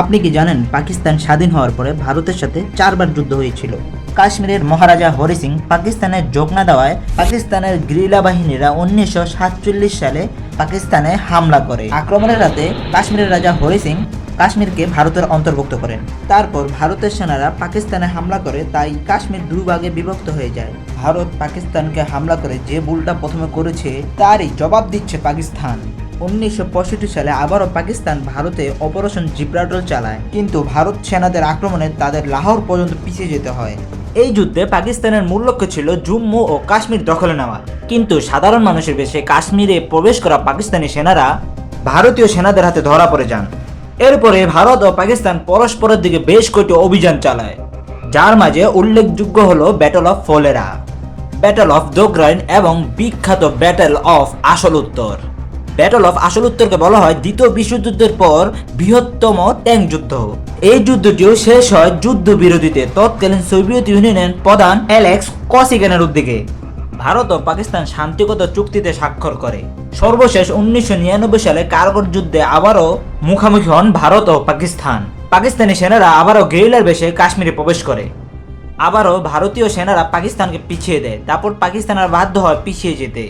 আপনি কি জানেন পাকিস্তান স্বাধীন হওয়ার পরে ভারতের সাথে চারবার যুদ্ধ হয়েছিল? কাশ্মীরের মহারাজা হরি সিং পাকিস্তানের যোগ না দেওয়ায় পাকিস্তানের গিরিলা বাহিনীরা উনিশশো সাতচল্লিশ সালে পাকিস্তানে হামলা করে। আক্রমণের রাতে কাশ্মীরের রাজা হরি সিং কাশ্মীরকে ভারতের অন্তর্ভুক্ত করেন। তারপর ভারতের সেনারা পাকিস্তানে হামলা করে, তাই কাশ্মীর দুই ভাগে বিভক্ত হয়ে যায়। ভারত পাকিস্তানকে হামলা করে যে ভুলটা প্রথমে করেছে, তারই জবাব দিচ্ছে পাকিস্তান। উনিশশো পঁয়ষট্টি সালে আবারও পাকিস্তান ভারতে অপারেশন জিব্রাল্টার চালায়। কিন্তু ভারত সেনাদের আক্রমণে তাদের লাহোর পর্যন্ত পিছিয়ে যেতে হয়। এই যুদ্ধে পাকিস্তানের মূল লক্ষ্য ছিল জম্মু ও কাশ্মীর দখলে নেওয়া। কিন্তু সাধারণ মানুষের বেশে কাশ্মীরে প্রবেশ করা পাকিস্তানি সেনারা ভারতীয় সেনাদের হাতে ধরা পড়ে যান। এরপরে ভারত ও পাকিস্তান পরস্পরের দিকে বেশ কয়েকটি অভিযান চালায়। যার মাঝে উল্লেখযোগ্য হল battle of Phillora battle of Dograi এবং বিখ্যাত ব্যাটল অফ আসল উত্তর ব্যাটল অফ আসল উত্তরকে বলা হয় দ্বিতীয় বিশ্বযুদ্ধের পর বৃহত্তম ট্যাঙ্ক যুদ্ধ। এই যুদ্ধটিও শেষ হয় যুদ্ধ বিরোধীতে তৎকালীন সোভিয়েত ইউনিয়নের প্রধান অ্যালেক্স কসিগেনের উদ্যোগে। ভারত ও পাকিস্তান শান্তিগত চুক্তিতে স্বাক্ষর করে। সর্বশেষ উনিশশো নিরানব্বই সালে কারগর যুদ্ধে আবারও মুখোমুখি হন ভারত ও পাকিস্তান। পাকিস্তানি সেনারা আবারও গেরিলার বেশে কাশ্মীরে প্রবেশ করে। আবারও ভারতীয় সেনারা পাকিস্তানকে পিছিয়ে দেয়। তারপর পাকিস্তান আর বাধ্য হয় পিছিয়ে যেতে।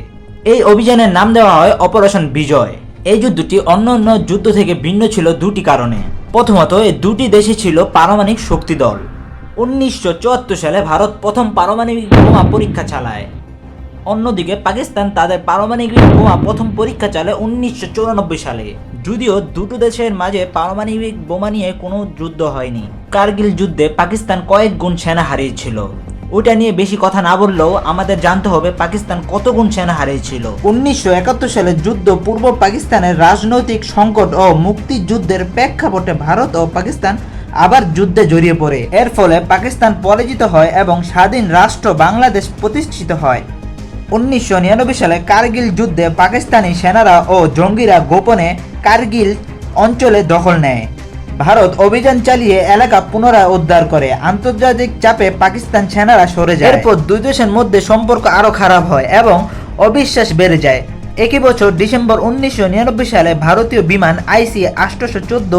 এই অভিযানের নাম দেওয়া হয় অপারেশন বিজয়। এই যুদ্ধটি অন্য অন্য যুদ্ধ থেকে ভিন্ন ছিল দুটি কারণে। প্রথমত, এই দুটি দেশে ছিল পারমাণবিক শক্তি দল উনিশশো চুয়াত্তর সালে ভারত প্রথম পারমাণবিক বোমা পরীক্ষা চালায়। অন্যদিকে, পাকিস্তান তাদের পারমাণবিক বোমা প্রথম পরীক্ষা চালায় উনিশশো সালে। যদিও দুটো দেশের মাঝে পারমাণবিক বোমা নিয়ে কোনো যুদ্ধ হয়নি। কার্গিল যুদ্ধে পাকিস্তান কয়েক গুণ সেনা হারিয়েছিল। ওটা নিয়ে বেশি কথা না বললেও আমাদের জানতে হবে পাকিস্তান কত গুণ সেনা হারিয়েছিল। উনিশশো একাত্তর সালের যুদ্ধ পূর্ব পাকিস্তানের রাজনৈতিক সংকট ও মুক্তিযুদ্ধের প্রেক্ষাপটে ভারত ও পাকিস্তান আবার যুদ্ধে জড়িয়ে পড়ে। এর ফলে পাকিস্তান পরাজিত হয় এবং স্বাধীন রাষ্ট্র বাংলাদেশ প্রতিষ্ঠিত হয়। উনিশশো নিরানব্বই সালে কার্গিল যুদ্ধে পাকিস্তানি সেনারা ও জঙ্গিরা গোপনে কার্গিল অঞ্চলে দখল নেয়। ভারত অভিযান চালিয়ে এলাকা পুনরায় উদ্ধার করে। আন্তর্জাতিক চাপে পাকিস্তান সেনারা সরে যায়। এরপর দুই দেশের মধ্যে সম্পর্ক আরও খারাপ হয় এবং অবিশ্বাস বেড়ে যায়। একই বছর ডিসেম্বর উনিশশো নিরানব্বই সালে ভারতীয় বিমান আইসি আটশোশো চোদ্দ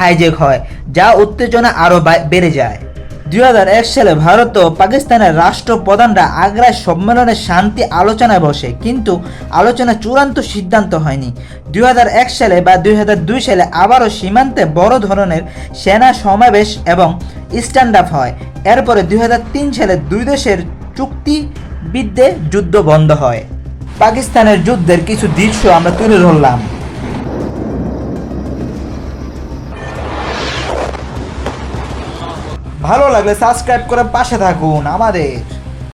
হাইজেক হয়, যা উত্তেজনা আরও বেড়ে যায়। দুই হাজার এক সালে ভারত ও পাকিস্তানের রাষ্ট্রপ্রধানরা আগ্রায় সম্মেলনে শান্তি আলোচনায় বসে, কিন্তু আলোচনা চূড়ান্ত সিদ্ধান্ত হয়নি। দু হাজার এক সালে বা দুই হাজার দুই সালে আবারও সীমান্তে বড় ধরনের সেনা সমাবেশ এবং স্ট্যান্ড আপ হয়। এরপরে দুই হাজার তিন সালে দুই দেশের চুক্তিবিদ্যে যুদ্ধ বন্ধ হয়। পাকিস্তানের যুদ্ধের কিছু দৃশ্য আমরা তুলে ধরলাম। ভালো লাগলে সাবস্ক্রাইব করে পাশে থাকুন আমাদের।